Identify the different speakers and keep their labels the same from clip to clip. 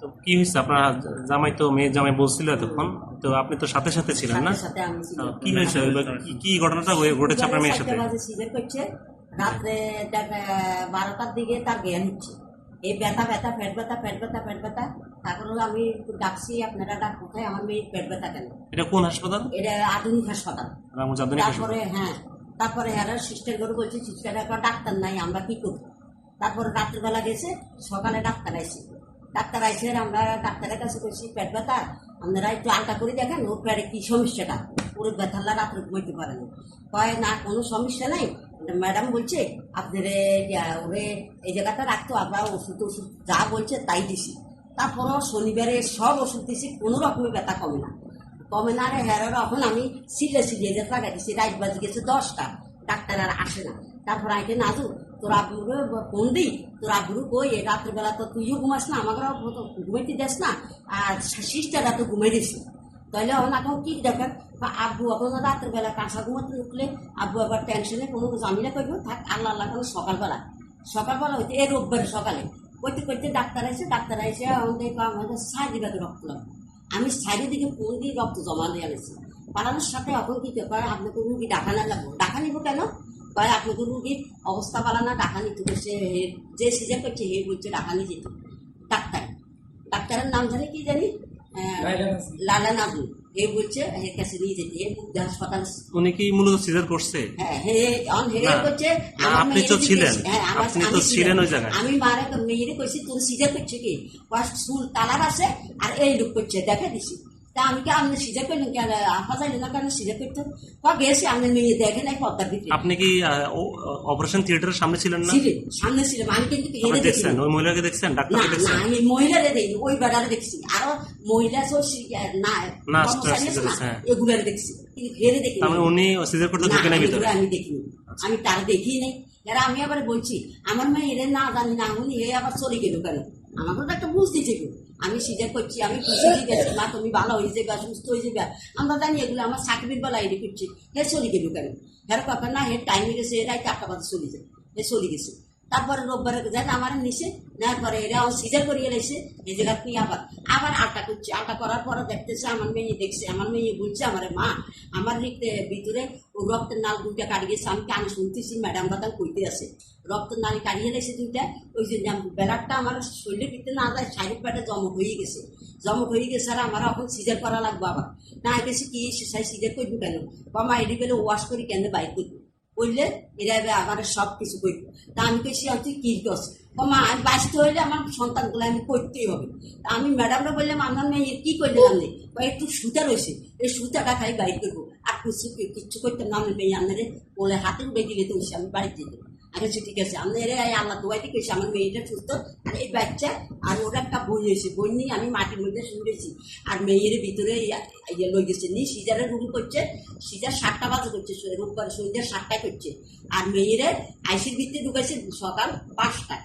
Speaker 1: তো কি হয়েছে? আপনার জামাই তো মেয়ের জামাই বলছিল এতক্ষণ। তো আপনি তো সাথে সাথে ছিলেন না। কি হয়েছে? কি- ঘটনাটা ঘটেছে আপনার মেয়ের সাথে?
Speaker 2: রাত্রে বারোটার দিকে তার জ্ঞান হচ্ছে। এই ব্যথা ব্যথা পেট ব্যথা পেট ব্যথা পেট ব্যথা। তারপরে আমি ডাকছি আপনারা ডাক কোথায়? আমার মেয়ের পেট ব্যথা কেন?
Speaker 1: এটা কোন হাসপাতাল?
Speaker 2: এটা আধুনিক হাসপাতাল। তারপরে হ্যাঁ তারপরে হ্যাঁ সিস্টার করে বলছে সিস্টার ডাক্তার নাই আমরা কি করব? তারপরে রাত্রিবেলা গেছে সকালে ডাক্তার আইসি। ডাক্তার আইসে আমরা ডাক্তারের কাছে বলছি পেট ব্যথা? আপনারা একটু আলটা করে দেখেন, ওর পেটে কি সমস্যাটা? পুরো ব্যথালা রাত্রে ঘুমাইতে পারেন কয়, না, কোনো সমস্যা নাই। ম্যাডাম বলছে, আপনার ওরে এই জায়গাটা রাখতো আমরা ওষুধ ওষুধ যা বলছে তাই দিছি। তারপরও শনিবারে সব ওষুধ দিছি, কোনো রকমের ব্যথা কমে না। কমে না রে হ্যাঁ এখন আমি সিলে সিলে যে টাকা দিছি রাত বাজে গেছে দশটা, ডাক্তার আর আসে না। তারপর আইকে নাজু তোর আব্বুরে ফোন দিই তোর আব্বুরু কই? এই রাত্রিবেলা তো তুইও ঘুমাস না আমাকে ঘুমাইতে যাস না, আর সিস্টাররা তো ঘুমাই দিছি তাহলে এখন কি দেখেন? আব্বু এখন রাত্রিবেলা কাঁচা ঘুমাতে উঠলে, আব্বু আবার টেনশনে কোনো জামিনা করব থাক, আল্লাহ আল্লাহ কোনো সকালবেলা। সকালবেলা হইতে, এই রোববারে সকালে করতে করতে ডাক্তার এসে ডাক্তার এসে আমাদের আমাদের সাইড দিকে রক্ত লাগবে। আমি দিকে ফোন দিয়ে রক্ত জমা দিয়ে আনেছি। পালানোর সাথে এখন কি করে আপনাকে রুগী ডাকা না লাগবো। ডাকা নিব কেন? কয় আপনাকে রুগীর অবস্থা পালানা ডাকা নিতে বসে যে সিজন করছে হে বলছে ডাকা নিয়ে যেত। ডাক্তার। ডাক্তারের নাম জানি কি জানি? লালা নাজু হে বলছে এর কাছে নিয়ে যেতে হে হাসপাতাল
Speaker 1: উনি কি মূলত সিজার করছে?
Speaker 2: হ্যাঁ হে অন হে করছে
Speaker 1: আপনি তো ছিলেন।
Speaker 2: হ্যাঁ,
Speaker 1: আপনি তো
Speaker 2: আমি
Speaker 1: ছিলেন ওই জায়গায়।
Speaker 2: আমি মারে মেয়েরে কইছি তোর সিজার করছে কি? কয় চুল তালার আছে আর এই লোক করছে দেখে দিছি। তা আমি কি আপনি সিজার করলেন কেন? আপা না কেন সিজার করতে গেছি আপনি মেয়ে দেখে নাই ভিতরে।
Speaker 1: আপনি কি অপারেশন থিয়েটারের সামনে ছিলেন না?
Speaker 2: ছিলেন সামনে ছিলাম। আমি কিন্তু হেরে
Speaker 1: দেখছেন? ওই মহিলাকে দেখছেন? ডাক্তারকে
Speaker 2: না
Speaker 1: দেখছেন?
Speaker 2: আমি মহিলারে দেখিনি ওই বেড়ারে দেখছি। আরও মহিলা সব না
Speaker 1: না, হ্যাঁ।
Speaker 2: এগুলারে দেখছি। কিন্তু হেরে দেখি
Speaker 1: তার মানে উনি সিজার করতে ঢুকে না
Speaker 2: এগুলো
Speaker 1: ভিতরে?
Speaker 2: আমি দেখিনি। আমি তার দেখি নাই। এরা আমি আবার বলছি আমার মেয়ে এদের না জানি না উনি এ আবার চলে গেল কেন? আমাকে তো একটা বুঝতে চেপে আমি সিজার করছি, আমি খুশি গেছি। মা, তুমি ভালো হয়ে যাবে সুস্থ হয়ে যাবে আমরা জানি এগুলো আমার চাকরির বেলা এটি করছি। হে চলি গেল কেন? হের কথা না, হে টাইমে গেছে, এরাই টাকা পাতা চলি যায়। হে চলি গেছে। তারপরে রোববারে যাই আমার নিচে নেওয়ার পরে এরা সিজার করিয়ে এসে এই জায়গা আবার আবার আলটা করছে, আটা করার পরে দেখতেছে আমার মেয়ে দেখছে, আমার মেয়ে বলছে, আমার মা, আমার ভিতরে, ও রক্তের নাল দুইটা কাটি গেছে, আমি কানে শুনতেছি, ম্যাডাম কথা কইতে আছে। রক্তের নালি কাটিয়ে এসে দুইটা, ওই যে বেলারটা আমার শরীরের ভিতরে না যায় সাইডের পেটে জমক হয়ে গেছে। জমক হয়ে গেছে আর আমার এখন সিজার করা লাগবে আবার। না গেছে কি সিজার করব কেন? বাবা, এটি পেলে ওয়াশ করি কেন বাইক করব। বললে এরা এবার আমার সব কিছু করি তা আমি কেছি তুই কি করছ মা, আমি বাঁচতে হইলে আমার সন্তানগুলো আমি করতেই হবে। আমি ম্যাডামরা বললাম, আমার মেয়ে কি করলে আমি একটু সুতা রয়েছে, এই সুতাটা খাই বাইর করব। আর কিছু কিচ্ছু করতাম না আমি মেয়ে আপনারে বলে হাতে বেঁধে দিলে তো আমি বাড়িতে যেতাম সে ঠিক আছে আপনার এই আল্লাহ দোয়াইতে কেছে আমার মেয়েটা সুস্থ। আর এই বাচ্চা, আর ওরা একটা বই হয়েছে বই নিয়ে আমি মাটির মধ্যে শুনেছি আর মেয়ের ভিতরে ইয়া- লই গেছে নি সিজারের রুগী করছে, সিজার সাতটা বাজে করছে রোববার সন্ধ্যা সাতটায় করছে। আর মেয়েরে আইসির ভিতরে ঢুকাইছে সকাল পাঁচটায়,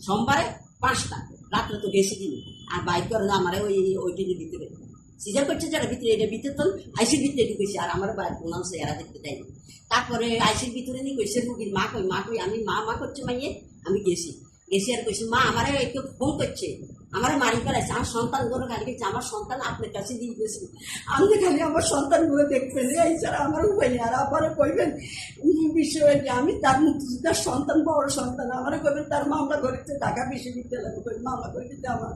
Speaker 2: সোমবারে পাঁচটা রাত্রে তো বেশি দিন। আর বাইক করে আমার ওই ওইটির ভিতরে। সিজার করছে যারা ভিতরে, এটা ভিতরে তো আইসির ভিতরে ঢুকেছে আর আমার বাইক মানুষ এরা দেখতে দেয়নি। তারপরে আইসির ভিতরে নিয়ে কইছে রুগীর মা কই মা কই, আমি মা মা করছে মাইয়ে? আমি গেছি। গেছি আর কইছি, মা, আমারে একটু ফোন করছে। আমার মারি ফেলাইছে। আমার সন্তানগুলো খালি গেছে আমার সন্তান আপনার কাছে দিয়ে গেছি আপনি খালি আমার সন্তানগুলো দেখবেন এই ছাড়া আমার উপায় নেই। আর আপনারা কইবেন বিষয়ে আমি তার মুক্তিযোদ্ধার সন্তান, বড় সন্তান, আমার কইবেন, তার মামলা করেছে ঢাকা বিশ্ববিদ্যালয় কই মামলা করে দিতে আমার।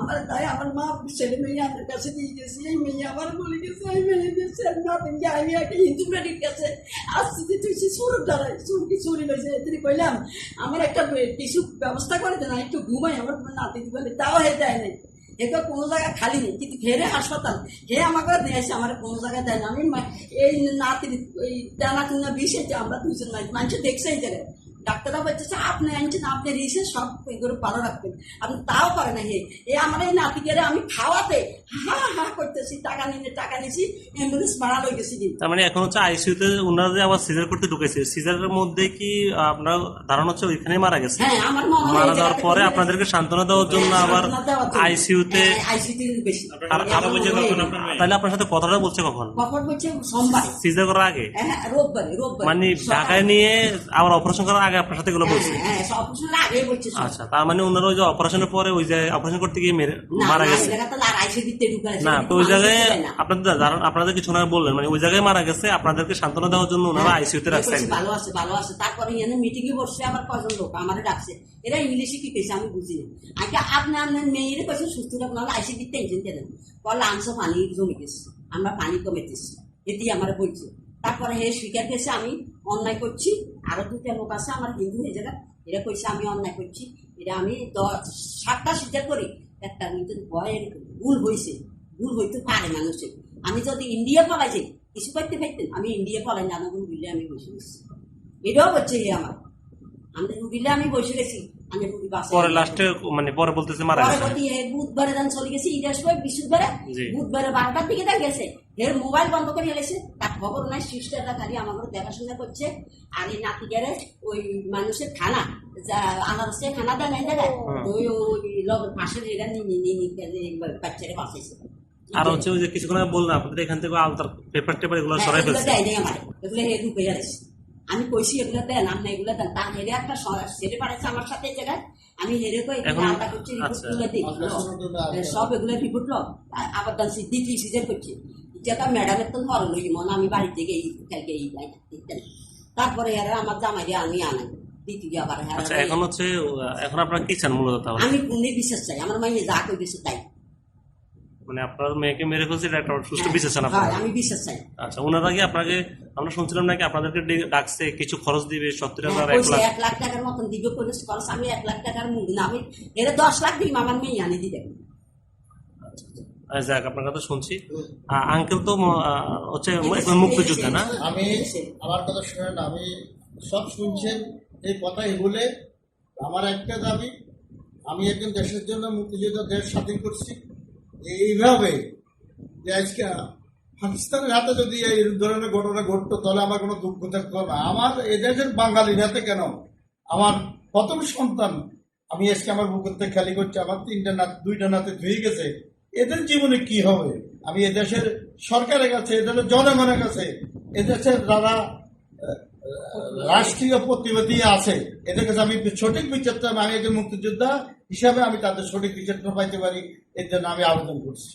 Speaker 2: আমার তাই আমার মা, ছেলে মেয়ে আপনার কাছে দিয়ে গেছে, এই মেয়ে আমার বলে গেছে, এই মেয়ে দিয়েছে না যে আমি একটা হিন্দু মেয়ের কাছে আসছি যে তুই সুর দাঁড়াই সুর কি চুরি হয়েছে? এদিকে কইলাম, আমার একটা টিস্যু ব্যবস্থা করে দেন একটু ঘুমাই, আমার নাতি বলে তাও হয়ে যায় নাই। এটা কোনো জায়গায় খালি নেই। কিন্তু হেরে হাসপাতাল, হে আমাকে দিয়েছে আমার কোনো জায়গায় দেয় না। আমি এই নাতির এই টানা টুনা বিষেছে আমরা দুজন মানুষ দেখছে এই জায়গায় ডাক্তাররা বলতেছে আপনি আনছেন আপনি রিসে সব এগুলো ভালো রাখবেন। আপনি তাও পারে না হে। এ আমার এই নাতিকে আমি খাওয়াতে হা হা করতেছি টাকা নিয়ে টাকা নিয়েছি অ্যাম্বুলেন্স ভাড়া লই গেছি কিন্তু
Speaker 1: তার মানে এখন হচ্ছে আইসিইউতে ওনারা আবার সিজার করতে ঢুকেছে সিজারের মধ্যে কি আপনার ধারণা হচ্ছে ওইখানে মারা গেছে?
Speaker 2: হ্যাঁ আমার মনে হয়
Speaker 1: মারা যাওয়ার পরে আপনাদেরকে সান্ত্বনা দেওয়ার জন্য
Speaker 2: হ্যাঁ,
Speaker 1: আবার
Speaker 2: দেওয়ার জন্য।
Speaker 1: আইসিইউতে
Speaker 2: হ্যাঁ, বেশি।
Speaker 1: আর
Speaker 2: আমার হয়-
Speaker 1: তাহলে আপনার সাথে কথাটা বলছে কখন?
Speaker 2: কখন বলছে? সোমবার।
Speaker 1: সিজার করার আগে?
Speaker 2: হ্যাঁ রোববারে রোববারে।
Speaker 1: মানে। ঢাকায় নিয়ে আবার অপারেশন করার আগে আগে আপনার সাথে এগুলো বলছে।
Speaker 2: হ্যাঁ হ্যাঁ।
Speaker 1: আচ্ছা তার মানে ওনারা ওই যে অপারেশনের পরে ওই যে অপারেশন করতে গিয়ে মেরে মারা গেছে। না তো ওই জায়গায় আপনাদের আপনাদের কিছু না বললেন মানে ওই জায়গায় মারা গেছে আপনাদেরকে সান্ত্বনা দেওয়ার জন্য ওনারা আইসিইউতে
Speaker 2: এ
Speaker 1: রাখছেন।
Speaker 2: কইছে, ভালো আছে ভালো আছে। তারপরে এখানে মিটিং এ বসছে আবার কয়জন লোক? আমার ডাকছে। এরা ইংলিশে কি কইছে আমি বুঝি না। আগে আপনি আপনার মেয়ের কইছে সুস্থ রাখুন নাহলে আইসি দিতে টেনশন দেন বললে আনছো পানি জমে গেছে আমরা পানি কমেতেছি এটি আমার বলছে। তারপরে হে স্বীকার করেছে, আমি অন্যায় করছি। আরও দুটা লোক আছে, আমার হিন্দু হয়ে যাবে। এরা কইছে, আমি অন্যায় করছি। এটা আমি দশ, সাতটা স্বীকার করি। একটা কিন্তু ভয়ের ভুল হয়েছে ভুল হইতে পারে মানুষের। আমি যদি ইন্ডিয়া পলাইছি কিছু করতে পারতেন? আমি ইন্ডিয়া পলাই না বিলে আমি বসে গেছি। এটাও হচ্ছে আমার। আমি বিলে আমি বসে গেছি।
Speaker 1: পরে লাস্টে মানে পরে বলতেছে মারা গেছে।
Speaker 2: বুধবারে দান চলে গেছি ঈদের সময় বৃহস্পতিবারে বুধবারে বারোটার দিকে গেছে। এর মোবাইল বন্ধ করে গেছে তার খবর নাই সিস্টাররা খালি আমাকে দেখাশোনা করছে। আর এই ওই মানুষের খানা যা আনারসে খানা দেয় নাই দেয় ওই ওই পাশের এরা বাচ্চারা বাঁচাইছে
Speaker 1: আর হচ্ছে ওই যে কিছুক্ষণ বললাম আপনাদের এখান থেকে আলতার পেপার টেপার এগুলো
Speaker 2: হ্যাঁ,
Speaker 1: সরাই ফেলছে।
Speaker 2: এগুলো আমি কইছি এগুলো দেন আপনি এগুলো দেন। তার হেরে একটা ছেলে পাঠাচ্ছে আমার সাথে এই জায়গায়। আমি হেরে কই আলাদা করছি রিপোর্ট
Speaker 1: আচ্ছা।
Speaker 2: তুলে দিই। সব এগুলো রিপোর্ট লো আবার দান দ্বিতীয় সিজন করছি। যেটা ম্যাডামের তো ধরো লই মনে আমি বাড়ি থেকে এই কালকে এই তারপরে এরা আমার জামাইরে আমি আনাই। দ্বিতীয় আবার
Speaker 1: আচ্ছা এখন হচ্ছে এখন আপনারা কি চান মূলত
Speaker 2: আমি কোন বিশ্বাস চাই। আমার মাইয়ে যা কই তাই।
Speaker 1: মানে আপনার মেয়েকে মেরে ফেলছে এটা একটা সুষ্ঠু
Speaker 2: হ্যাঁ,
Speaker 1: বিচার চান
Speaker 2: হ্যাঁ, আমি বিশ্বাস চাই
Speaker 1: আচ্ছা ওনার আগে আপনাকে আমরা শুনছিলাম নাকি আপনাদেরকে ডাকছে কিছু খরচ দিবে সত্তর হাজার এক লাখ।
Speaker 2: টাকার মতন দিবে খরচ আমি এক লাখ টাকার মুখ না আমি এরা দশ লাখ দিই আমার মেয়ে আনি দিবে।
Speaker 1: আচ্ছা, যাক আপনার কথা শুনছি। আঙ্কেল তো হচ্ছে মুক্তিযোদ্ধা না?
Speaker 3: আমি আমার কথা শুনেন আমি সব শুনছেন এই কথা এগুলে আমার একটা দাবি আমি একজন দেশের জন্য মুক্তিযোদ্ধা দেশ স্বাধীন করছি। এইভাবে যে আজকে পাকিস্তানের হাতে যদি এই ধরনের ঘটনা ঘটতো, তাহলে আমার কোনো দুঃখ থাকতো না। আমার এদেশের বাঙালির হাতে কেন? আমার প্রথম সন্তান, আমি আজকে আমার বুকের থেকে খালি করছি, আমার তিনটা নাত, দুইটা নাতে ধুয়ে গেছে। এদের জীবনে কি হবে? আমি এদেশের সরকারের কাছে এদেশের জনগণের কাছে এদেশের যারা রাষ্ট্রীয় প্রতিবাদী আছে। এদের কাছে আমি সঠিক বিচারটা আমি একজন মুক্তিযোদ্ধা হিসাবে আমি তাদের সঠিক বিচারটা পাইতে পারি, এর জন্য আমি আবেদন করছি।